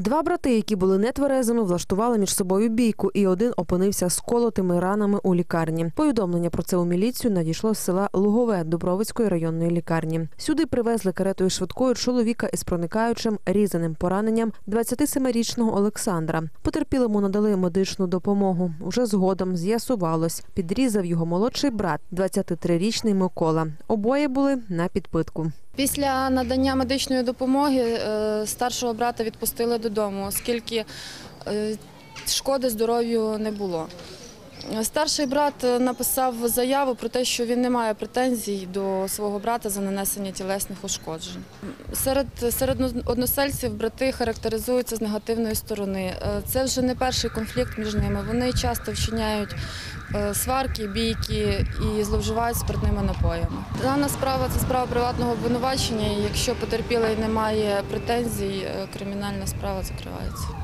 Два брати, які були нетверезими, влаштували між собою бійку, і один опинився з колотими ранами у лікарні. Повідомлення про це у міліцію надійшло з села Лугове Дубровицької районної лікарні. Сюди привезли каретою швидкою чоловіка із проникаючим різаним пораненням 27-річного Олександра. Потерпілому надали медичну допомогу. Уже згодом з'ясувалось, підрізав його молодший брат, 23-річний Микола. Обоє були на підпитку. Після надання медичної допомоги е, старшого брата відпустили додому, оскільки е, шкоди здоров'ю не було. Старший брат е, написав заяву про те, що він не має претензій до свого брата за нанесення тілесних ушкоджень. Серед, серед односельців брати характеризуються з негативної сторони. Е, Це вже не перший конфлікт між ними. Вони часто вчиняють е, сварки, бійки і зловживають спиртними напоями. Дана справа це справа приватного обвинувачення. Якщо потерпілий не має претензій, кримінальна справа закривається.